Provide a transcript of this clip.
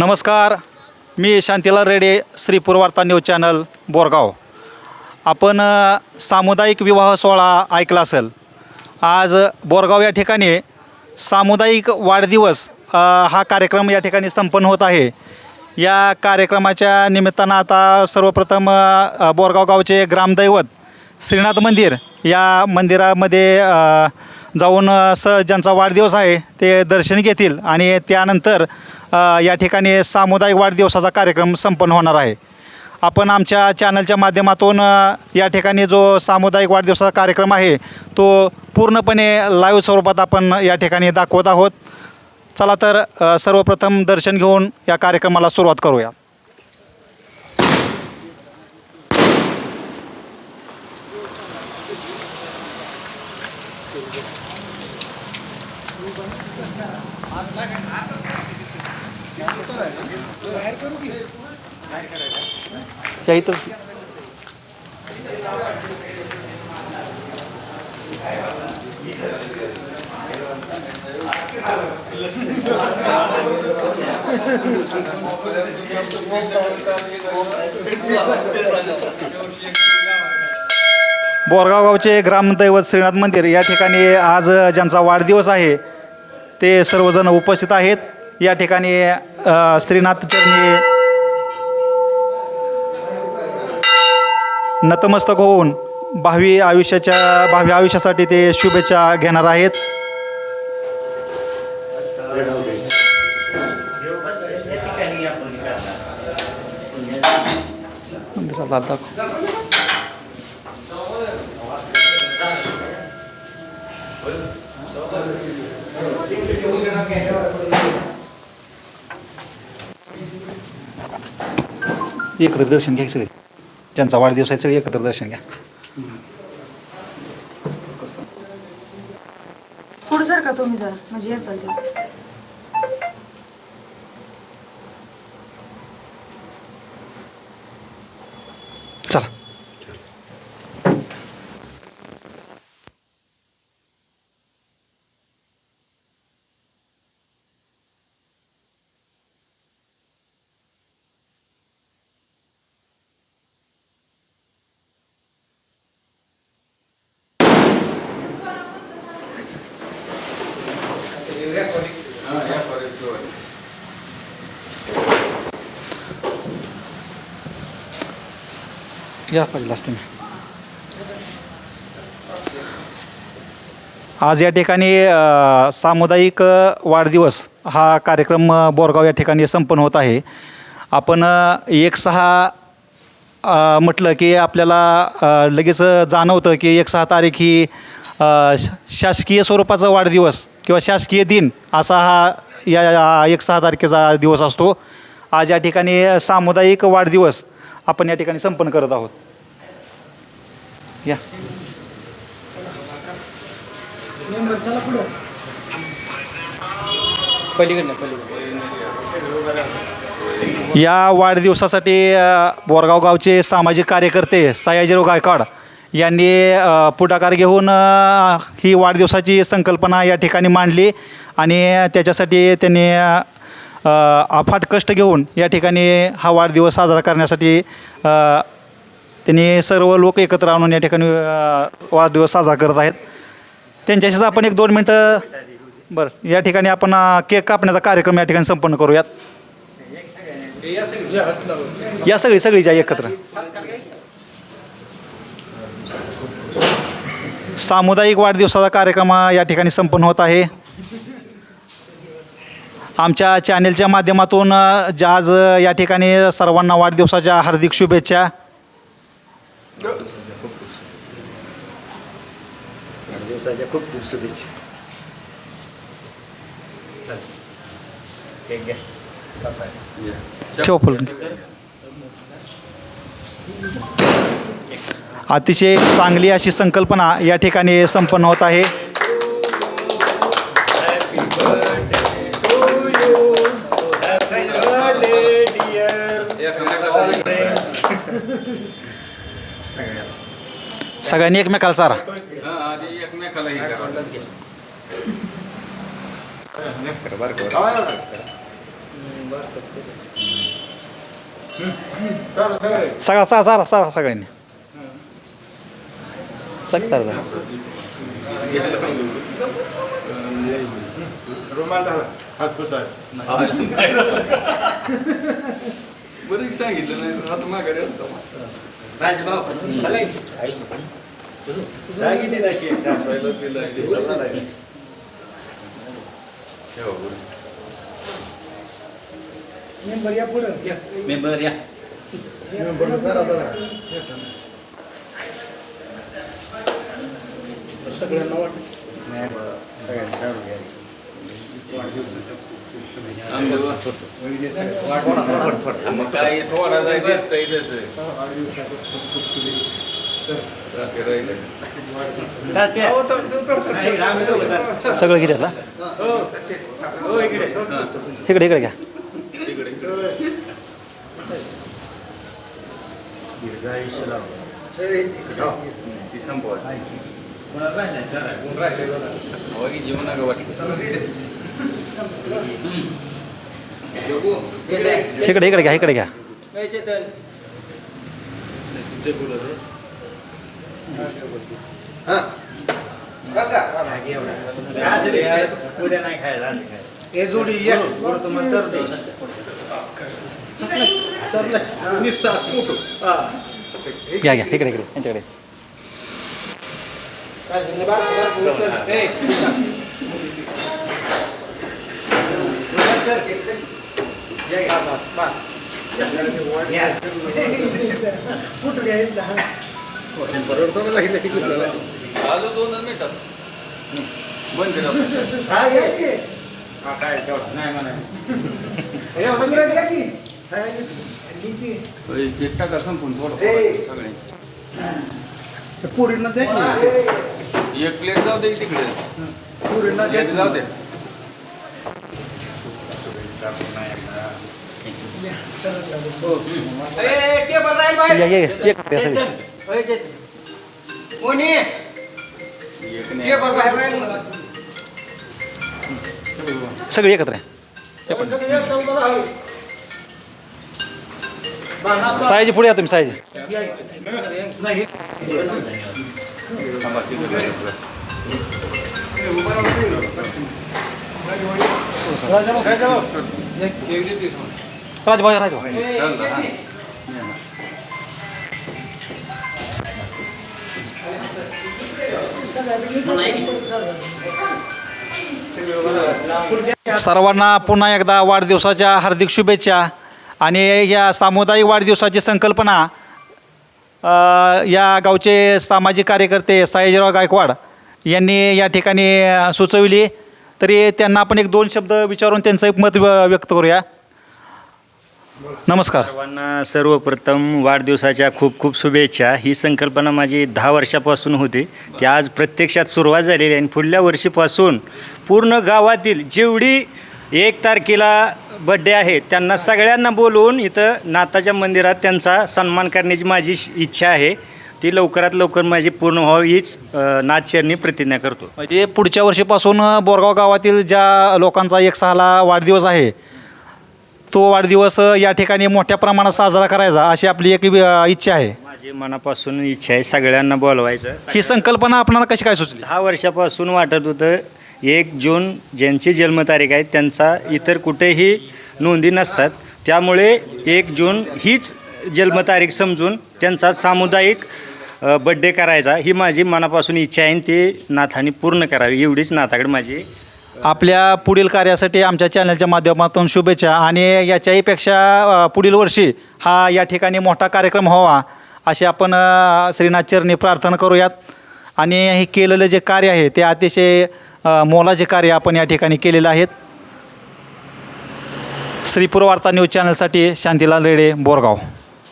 नमस्कार. मी Shantilal Rede Shri Purvarta news channel Borgaon. आपण सामुदायिक विवाह सोहळा ऐकला असेल. आज बोरगाव या ठिकाणी सामुदायिक वाढदिवस हा कार्यक्रम या ठिकाणी संपन्न होत आहे. या कार्यक्रमाच्या निमित्तानं आता सर्वप्रथम बोरगाव गावचे ग्रामदैवत श्रीनाथ मंदिर या मंदिरामध्ये जाऊन स ज्यांचा वाढदिवस आहे ते दर्शन घेतील आणि त्यानंतर अ, या ठिकाणी सामुदायिक वाढदिवसाचा कार्यक्रम संपन्न होणार आहे. आपण आमच्या चॅनलच्या माध्यमातून अ, या ठिकाणी जो सामुदायिक वाढदिवसाचा कार्यक्रम आहे तो पूर्णपणे लाईव्ह स्वरूपात आपण या ठिकाणी दाखवत आहोत. चला तर अ, सर्वप्रथम दर्शन घेऊन या कार्यक्रमाला सुरुवात करूया. या इथं. बोरगाव गावचे ग्रामदैवत श्रीनाथ मंदिर या ठिकाणी आज ज्यांचा वाढदिवस आहे ते सर्वजण उपस्थित आहेत. या ठिकाणी श्रीनाथ चरणी. नतमस्तक होऊन भावी आयुष्याच्या भावी आयुष्यासाठी ते शुभेच्छा घेणार आहेत. एकत्र दर्शन घ्या सगळे. ज्यांचा वाढदिवस आहे सगळे एकत्र दर्शन घ्या. पुढे सर का तुम्ही जरा म्हणजे हे चालते या पाहिजे असते. आज या ठिकाणी सामुदायिक वाढदिवस हा कार्यक्रम बोरगाव या ठिकाणी संपन्न होत आहे. आपण एक सहा म्हटलं की आपल्याला लगेच जाणवतं की एक सहा तारीख ही शासकीय स्वरूपाचा वाढदिवस किंवा शासकीय दिन असा हा या या एक सहा तारखेचा दिवस असतो. आज या ठिकाणी सामुदायिक वाढदिवस आपण या ठिकाणी संपन्न करत आहोत. या. या वाढदिवसासाठी अ, बोरगाव गावचे सामाजिक कार्यकर्ते सयाजीराव गायकवाड यांनी अ, पुढाकार घेऊन अ, ही वाढदिवसाची संकल्पना या ठिकाणी मांडली आणि त्याच्यासाठी त्यांनी अ, अफाट कष्ट घेऊन या ठिकाणी हा वाढदिवस साजरा करण्यासाठी अ, त्यांनी सर्व लोक एकत्र आणून या ठिकाणी अ, वाढदिवस साजरा करत आहेत. त्यांच्याशीच आपण एक दोन मिनटं बरं या ठिकाणी आपण अ, केक कापण्याचा कार्यक्रम या ठिकाणी संपन्न करूयात. या सगळी सगळी जा एकत्र. सामुदायिक वाढदिवसाचा कार्यक्रम या ठिकाणी संपन्न होत आहे. आमच्या चॅनेलच्या माध्यमातून ज्या आज या ठिकाणी सर्वांना वाढदिवसाच्या हार्दिक शुभेच्छा. खूप शुभेच्छा. अतिशय चांगली अशी संकल्पना या ठिकाणी संपन्न होत आहे. सगळ्यांनी एकमेकाला चारा. एकमेकाला सगळा सारा सारा सारा सगळ्यांनी. सगळं सांगितलं नाही तर आता माघारी आलतो. सांगितली ना केक सासवायला दिलं आहे. दिला नाही. ठेवा बरं. मेंबर. सगळ्यांना वाटत मग काय थोडा जाय दिसतंय तसं. सगळं किती हो. इकडे इकडे घ्या तिकडे. दीर्घायुष्य. ती संपवा. जेवण नका वाटलं. इकडे इकडे घ्या इकडे घ्या आज रे, उद्या नाही खायला हे. हा. घ्या घ्या इकडे इकडे यांच्याकडे आलो दोनच मिनिटात. बंद करा. हा, घे की. हा, काय तेवढा. नाही म्हणाय. हे, थोडं सगळे. पोरींना दे. एक प्लेट जाऊ दे तिकडे. पोरींना दे जाऊ दे. सगळे. सगळे एकत्र आहे. साईज पुढे या तुम्ही साईज. थांबा, राजभाऊ राजभाऊ. सर्वांना पुन्हा एकदा वाढदिवसाच्या हार्दिक शुभेच्छा. आणि या सामुदायिक वाढदिवसाची संकल्पना या गावचे सामाजिक कार्यकर्ते सयाजीराव गायकवाड यांनी या ठिकाणी सुचविली. तरी त्यांना आपण एक दोन शब्द विचारून त्यांचं एक मत व्य- व्यक्त करूया. नमस्कार. सर्वांना सर्वप्रथम वाढदिवसाच्या खूप खूप शुभेच्छा. ही संकल्पना माझी दहा वर्षापासून होती. ती आज प्रत्यक्षात सुरुवात झालेली आहे आणि पुढल्या वर्षीपासून पूर्ण गावातील जेवढी एक तारखेला बड्डे आहे. त्यांना सगळ्यांना बोलवून इथं नाताच्या मंदिरात त्यांचा सन्मान करण्याची माझी इच्छा आहे. ती लवकरात लवकर माझी पूर्ण व्हावी हीच अ, नाथचरणी प्रतिज्ञा करतो. म्हणजे पुढच्या वर्षीपासून बोरगाव गावातील ज्या लोकांचा एक सहाला वाढदिवस आहे तो वाढदिवस या ठिकाणी मोठ्या प्रमाणात साजरा करायचा अशी आपली एक इच्छा आहे. माझी मनापासून इच्छा आहे सगळ्यांना बोलवायचं. ही संकल्पना आपणाला कशी काय सुचली? दहा वर्षापासून वाटत होतं एक जून ज्यांची जन्मतारीख आहे त्यांचा इतर कुठेही नोंदी नसतात. त्यामुळे एक जून हीच जन्मतारीख समजून त्यांचा सामुदायिक बड्डे करायचा. ही माझी मनापासून इच्छा आहे आणि ते नाथाने पूर्ण करावी. एवढीच नाथाकडे माझी आपल्या पुढील कार्यासाठी आमच्या चॅनलच्या माध्यमातून शुभेच्छा आणि याच्याहीपेक्षा पुढील वर्षी हा या ठिकाणी मोठा कार्यक्रम व्हावा अशी आपण श्रीनाथ चरणी प्रार्थना करूयात. आणि हे केलेलं जे कार्य आहे ते अतिशय मोलाचे कार्य आपण या ठिकाणी केलेलं आहेत. श्रीपूर वार्ता न्यूज चॅनलसाठी शांतीलाल रेडे बोरगाव.